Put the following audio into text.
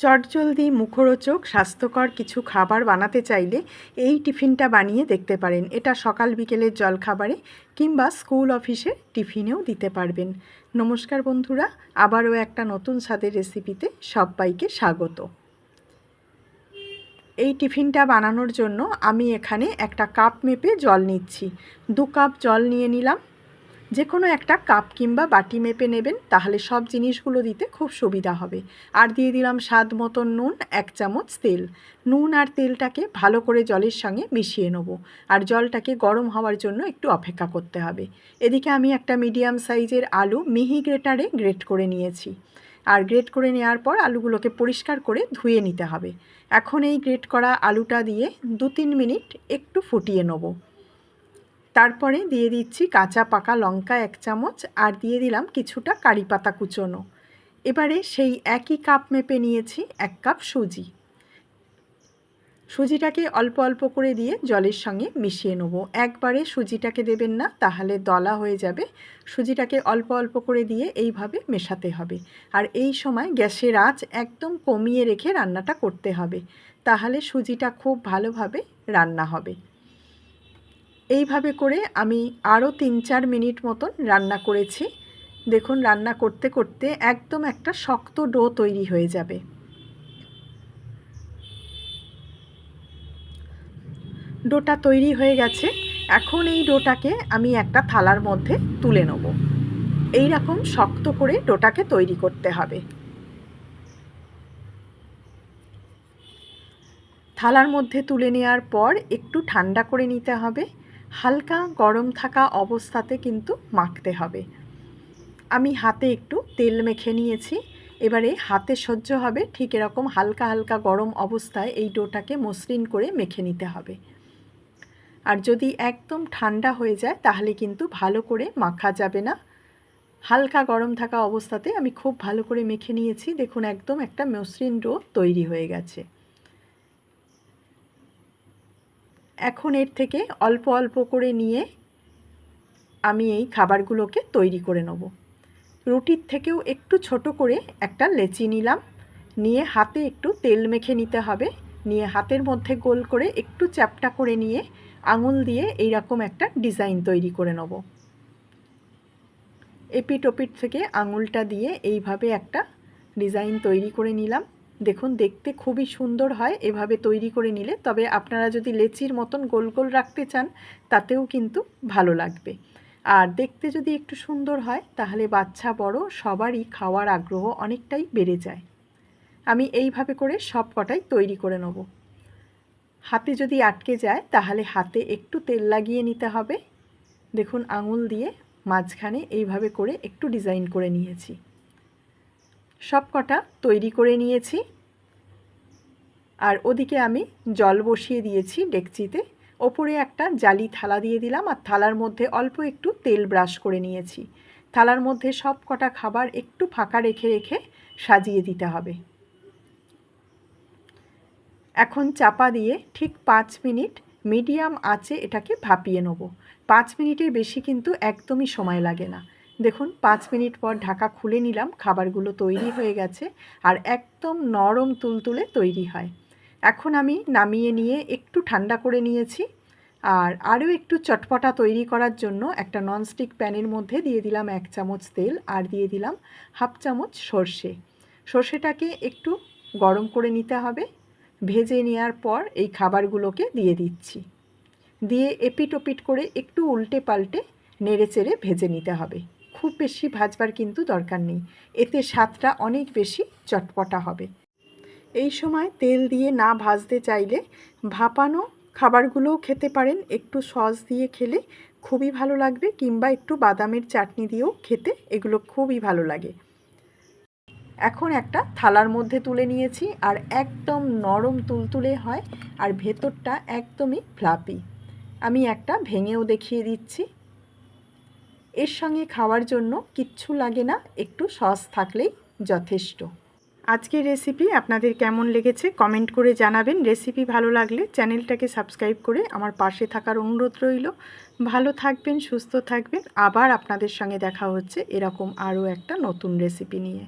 চটজলদি মুখরোচক, স্বাস্থ্যকর কিছু খাবার বানাতে চাইলে এই টিফিনটা বানিয়ে দেখতে পারেন। এটা সকাল বিকেলের জলখাবারে কিংবা স্কুল অফিসে টিফিনেও দিতে পারবেন। নমস্কার বন্ধুরা, আবারও একটা নতুন স্বাদের রেসিপিতে সবাইকে স্বাগত। এই টিফিনটা বানানোর জন্য আমি এখানে একটা কাপ মেপে জল নিচ্ছি। দু কাপ জল নিয়ে নিলাম। যে কোনো একটা কাপ কিংবা বাটি মেপে নেবেন, তাহলে সব জিনিসগুলো দিতে খুব সুবিধা হবে। আর দিয়ে দিলাম স্বাদ মতন নুন, এক চামচ তেল। নুন আর তেলটাকে ভালো করে জলের সঙ্গে মিশিয়ে নেব। আর জলটাকে গরম হওয়ার জন্য একটু অপেক্ষা করতে হবে। এদিকে আমি একটা মিডিয়াম সাইজের আলু মিহি গ্রেটারে গ্রেট করে নিয়েছি। আর গ্রেট করে নেওয়ার পর আলুগুলোকে পরিষ্কার করে ধুয়ে নিতে হবে। এখন এই গ্রেট করা আলুটা দিয়ে দু তিন মিনিট একটু ফুটিয়ে নেব। তারপরে দিয়ে দিচ্ছি কাঁচা পাকা লঙ্কা এক চামচ আর দিয়ে দিলাম কিছুটা কারি পাতা কুচোনো। এবারে সেই একই কাপ মেপে নিয়েছি এক কাপ সুজি। সুজিটাকে অল্প অল্প করে দিয়ে জলের সঙ্গে মিশিয়ে নেব। একবারে সুজিটাকে দেবেন না, তাহলে দলা হয়ে যাবে। সুজিটাকে অল্প অল্প করে দিয়ে এইভাবে মেশাতে হবে। আর এই সময় গ্যাসের আঁচ একদম কমিয়ে রেখে রান্নাটা করতে হবে। তাহলে সুজিটা খুব ভালোভাবে রান্না হবে। এইভাবে করে আমি আরও তিন চার মিনিট মতন রান্না করেছি। দেখুন, রান্না করতে করতে একদম একটা শক্ত ডো তৈরি হয়ে যাবে। ডোটা তৈরি হয়ে গেছে। এখন এই ডোটাকে আমি একটা থালার মধ্যে তুলে নেব। এই রকম শক্ত করে ডোটাকে তৈরি করতে হবে। থালার মধ্যে তুলে নেওয়ার পর একটু ঠান্ডা করে নিতে হবে। হালকা গরম থাকা অবস্থাতে কিন্তু মাখতে হবে। আমি হাতে একটু তেল মেখে নিয়েছি, এবারে হাতে সহ্য হবে, ঠিক এরকম হালকা হালকা গরম অবস্থায় এই ডোটাকে মসৃণ করে মেখে নিতে হবে। আর যদি একদম ঠান্ডা হয়ে যায়, তাহলে কিন্তু ভালো করে মাখা যাবে না। হালকা গরম থাকা অবস্থাতে আমি খুব ভালো করে মেখে নিয়েছি, দেখুন একদম একটা মসৃণ ডো তৈরি হয়ে গেছে। এখন এর থেকে অল্প অল্প করে নিয়ে আমি এই খাবারগুলোকে তৈরি করে নেব। রুটির থেকেও একটু ছোট করে একটা লেচি নিলাম। নিয়ে হাতে একটু তেল মেখে নিতে হবে। নিয়ে হাতের মধ্যে গোল করে একটু চ্যাপটা করে নিয়ে আঙুল দিয়ে এই রকম একটা ডিজাইন তৈরি করে নেব। এপিট ওপিট থেকে আঙুলটা দিয়ে এইভাবে একটা ডিজাইন তৈরি করে নিলাম। দেখুন, দেখতে খুবই সুন্দর হয় এভাবে তৈরি করে নিলে। তবে আপনারা যদি লেচির মতন গোল গোল রাখতে চান, তাতেও কিন্তু ভালো লাগবে। আর দেখতে যদি একটু সুন্দর হয়, তাহলে বাচ্চা, বড় সবারই খাওয়ার আগ্রহ অনেকটাই বেড়ে যায়। আমি এইভাবে করে সব কটাই তৈরি করে নেব। হাতে যদি আটকে যায়, তাহলে হাতে একটু তেল লাগিয়ে নিতে হবে। দেখুন, আঙুল দিয়ে মাঝখানে এইভাবে করে একটু ডিজাইন করে নিয়েছি। সব কটা তৈরি করে নিয়েছি। আর ওদিকে আমি জল বসিয়ে দিয়েছি ডেকচিতে। ওপরে একটা জালি থালা দিয়ে দিলাম আর থালার মধ্যে অল্প একটু তেল ব্রাশ করে নিয়েছি। থালার মধ্যে সব কটা খাবার একটু ফাঁকা রেখে রেখে সাজিয়ে দিতে হবে। এখন চাপা দিয়ে ঠিক পাঁচ মিনিট মিডিয়াম আঁচে এটাকে ভাপিয়ে নেব। পাঁচ মিনিটের বেশি কিন্তু একদমই সময় লাগে না। দেখুন, পাঁচ মিনিট পর ঢাকা খুলে নিলাম, খাবারগুলো তৈরি হয়ে গেছে আর একদম নরম তুলতুলে তৈরি হয়। এখন আমি নামিয়ে নিয়ে একটু ঠান্ডা করে নিয়েছি আর আরও একটু চটপটা তৈরি করার জন্য একটা ননস্টিক প্যানের মধ্যে দিয়ে দিলাম এক চামচ তেল আর দিয়ে দিলাম হাফ চামচ সর্ষে। সর্ষেটাকে একটু গরম করে নিতে হবে। ভেজে নেওয়ার পর এই খাবারগুলোকে দিয়ে দিচ্ছি। দিয়ে এপিট ওপিট করে একটু উল্টে পাল্টে নেড়ে চেড়ে ভেজে নিতে হবে। খুব বেশি ভাজবার কিন্তু দরকার নেই। এতে স্বাদটা অনেক বেশি চটপটা হবে। এই সময় তেল দিয়ে না ভাজতে চাইলে ভাপানো খাবারগুলোও খেতে পারেন। একটু সস দিয়ে খেলে খুবই ভালো লাগবে কিংবা একটু বাদামের চাটনি দিয়েও খেতে এগুলো খুবই ভালো লাগে। এখন একটা থালার মধ্যে তুলে নিয়েছি আর একদম নরম তুলতুলে হয় আর ভেতরটা একদমই ফ্লাপি। আমি একটা ভেঙেও দেখিয়ে দিচ্ছি। এর সঙ্গে খাওয়ার জন্য কিচ্ছু লাগে না, একটু সস থাকলেই যথেষ্ট। আজকের রেসিপি আপনাদের কেমন লেগেছে কমেন্ট করে জানাবেন। রেসিপি ভালো লাগলে চ্যানেলটাকে সাবস্ক্রাইব করে আমার পাশে থাকার অনুরোধ রইল। ভালো থাকবেন, সুস্থ থাকবেন। আবার আপনাদের সঙ্গে দেখা হচ্ছে এরকম আরও একটা নতুন রেসিপি নিয়ে।